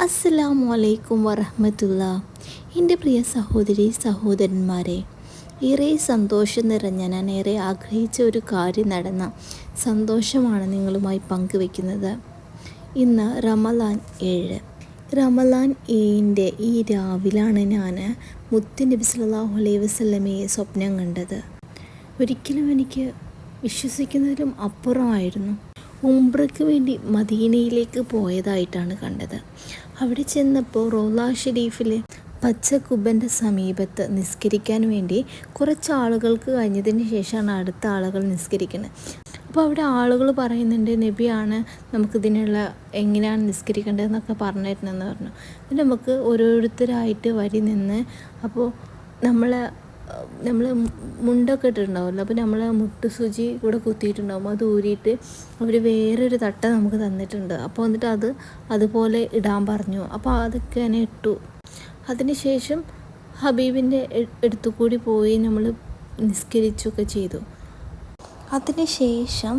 അസ്സലാമു അലൈക്കും വറഹമത്തുള്ള എന്റെ പ്രിയ സഹോദരി സഹോദരന്മാരെ ഏറെ സന്തോഷം നിറഞ്ഞ ഞാൻ ഏറെ ആഗ്രഹിച്ച ഒരു കാര്യം നടന്ന സന്തോഷമാണ് നിങ്ങളുമായി പങ്കുവെക്കുന്നത്. ഇന്ന് റമലാൻ ഏഴ്. റമലാൻ ഏഴിന്റെ ഈ രാവിലാണ് ഞാൻ മുത്തു നബി സല്ലാഹു അലൈഹി വസ്ലമയെ സ്വപ്നം കണ്ടത്. ഒരിക്കലും എനിക്ക് വിശ്വസിക്കുന്നതിലും അപ്പുറമായിരുന്നു. ഉംറയ്ക്ക് വേണ്ടി മദീനയിലേക്ക് പോയതായിട്ടാണ് കണ്ടത്. അവിടെ ചെന്നപ്പോൾ റോലാ പച്ച കുബന്റെ സമീപത്ത് നിസ്കരിക്കാൻ വേണ്ടി കുറച്ച് ആളുകൾക്ക് കഴിഞ്ഞതിന് ശേഷമാണ് അടുത്ത ആളുകൾ നിസ്കരിക്കുന്നത് അപ്പോൾ അവിടെ ആളുകൾ പറയുന്നുണ്ട് നബിയാണ് നമുക്കിതിനുള്ള എങ്ങനെയാണ് നിസ്കരിക്കേണ്ടതെന്നൊക്കെ പറഞ്ഞിരുന്നെന്ന് പറഞ്ഞു. നമുക്ക് ഓരോരുത്തരായിട്ട് വരി നിന്ന് അപ്പോൾ നമ്മളെ നമ്മൾ മുണ്ടൊക്കെ ഇട്ടിട്ടുണ്ടാവുമല്ലോ. അപ്പോൾ നമ്മൾ മുട്ട് സൂചി കൂടെ കുത്തിയിട്ടുണ്ടാകും അത് ഊരിയിട്ട് അവർ വേറൊരു തട്ട നമുക്ക് തന്നിട്ടുണ്ട്. അപ്പോൾ എന്നിട്ട് അത് അതുപോലെ ഇടാൻ പറഞ്ഞു. അപ്പോൾ അതൊക്കെ ഞാൻ ഇട്ടു. അതിനുശേഷം ഹബീബിന്റെ അടുത്തു കൂടി പോയി നമ്മൾ നിസ്കരിച്ചൊക്കെ ചെയ്തു. അതിനുശേഷം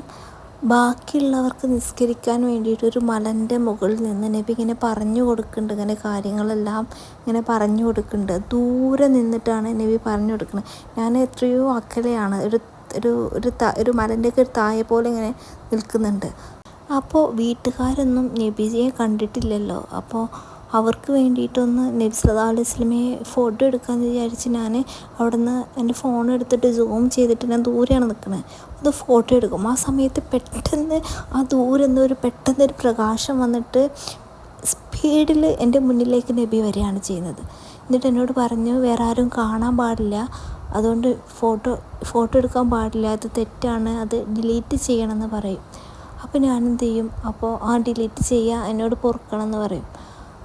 ബാക്കിയുള്ളവർക്ക് നിസ്കരിക്കാൻ വേണ്ടിയിട്ട് ഒരു മലന്റെ മുകളിൽ നിന്ന് നബി ഇങ്ങനെ പറഞ്ഞു കൊടുക്കുന്നുണ്ട്. ഇങ്ങനെ കാര്യങ്ങളെല്ലാം ഇങ്ങനെ പറഞ്ഞു കൊടുക്കുന്നുണ്ട്. ദൂരെ നിന്നിട്ടാണ് നബി പറഞ്ഞു കൊടുക്കുന്നത്. ഞാൻ എത്രയോ അക്കലെയാണ് ഒരു ഒരു ഒരു ത ഒരു മലന്റെയൊക്കെ ഒരു തായ പോലെ ഇങ്ങനെ നിൽക്കുന്നുണ്ട്. അപ്പോൾ വീട്ടുകാരൊന്നും നബിയെ കണ്ടിട്ടില്ലല്ലോ. അപ്പോൾ അവർക്ക് വേണ്ടിയിട്ടൊന്ന് നബി സല്ലാ അലൈഹി സ്വലമയെ ഫോട്ടോ എടുക്കാമെന്ന് വിചാരിച്ച് ഞാൻ അവിടെ നിന്ന് എന്റെ ഫോൺ എടുത്തിട്ട് സൂം ചെയ്തിട്ട് ഞാൻ ദൂരെയാണ് നിൽക്കുന്നത് അത് ഫോട്ടോ എടുക്കും. ആ സമയത്ത് പെട്ടെന്ന് ആ ദൂരെ നിന്ന് ഒരു പെട്ടെന്ന് ഒരു പ്രകാശം വന്നിട്ട് സ്പീഡിൽ എന്റെ മുന്നിലേക്ക് നബി വരികയാണ് ചെയ്യുന്നത്. എന്നിട്ട് എന്നോട് പറഞ്ഞു വേറെ ആരും കാണാൻ പാടില്ല. അതുകൊണ്ട് ഫോട്ടോ ഫോട്ടോ എടുക്കാൻ പാടില്ല. അത് തെറ്റാണ്. അത് ഡിലീറ്റ് ചെയ്യണമെന്ന് പറയും. അപ്പോൾ ഞാനെന്ത് ചെയ്യും? അപ്പോൾ ആ ഡിലീറ്റ് ചെയ്യുക എന്നോട് പൊറുക്കണം എന്ന് പറയും.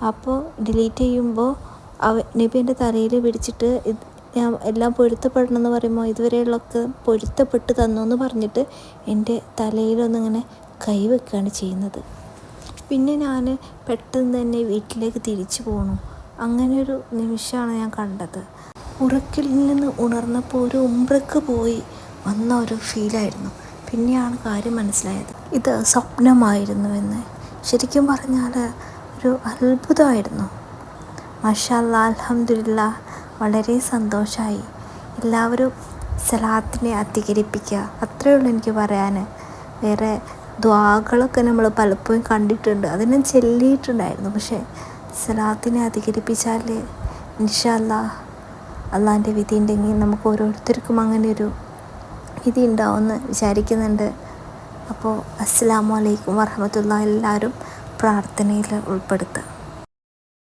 അപ്പോൾ ഡിലീറ്റ് ചെയ്യുമ്പോൾ അവ നബി എന്റെ തലയിൽ പിടിച്ചിട്ട് ഇത് ഞാൻ എല്ലാം പൊരുത്തപ്പെടണം എന്ന് പറയുമ്പോൾ ഇതുവരെയുള്ളൊക്കെ പൊരുത്തപ്പെട്ട് തന്നു എന്ന് പറഞ്ഞിട്ട് എന്റെ തലയിലൊന്നിങ്ങനെ കൈ വെക്കുകയാണ് ചെയ്യുന്നത്. പിന്നെ ഞാൻ പെട്ടെന്ന് തന്നെ വീട്ടിലേക്ക് തിരിച്ചു പോകണു അങ്ങനെയൊരു നിമിഷമാണ് ഞാൻ കണ്ടത്. ഉറക്കിൽ നിന്ന് ഉണർന്നപ്പോൾ ഒരു ഉമ്പ്രക്ക് പോയി വന്ന ഒരു ഫീലായിരുന്നു പിന്നെയാണ് കാര്യം മനസ്സിലായത്. ഇത് സ്വപ്നമായിരുന്നുവെന്ന്. ശരിക്കും പറഞ്ഞാൽ ഒരു അത്ഭുതമായിരുന്നു. മഷാല്ല അലഹമില്ല വളരെ സന്തോഷമായി എല്ലാവരും സലാത്തിനെ അധികരിപ്പിക്കുക. അത്രയേ ഉള്ളൂ എനിക്ക് പറയാൻ വേറെ ദ്വാകളൊക്കെ നമ്മൾ പലപ്പോഴും കണ്ടിട്ടുണ്ട്. അതിനെ ചെല്ലിയിട്ടുണ്ടായിരുന്നു. പക്ഷേ സലാത്തിനെ അധികരിപ്പിച്ചാൽ ഇൻഷല്ല അള്ളാന്റെ വിധി ഉണ്ടെങ്കിൽ നമുക്ക് ഓരോരുത്തർക്കും അങ്ങനെ ഒരു വിധി ഉണ്ടാവുമെന്ന് വിചാരിക്കുന്നുണ്ട്. അപ്പോൾ അസ്സാം വലൈക്കും വർഹമത്തുള്ള എല്ലാവരും. പ്രാർത്ഥനയിൽ ഉൾപ്പെടുത്തുക.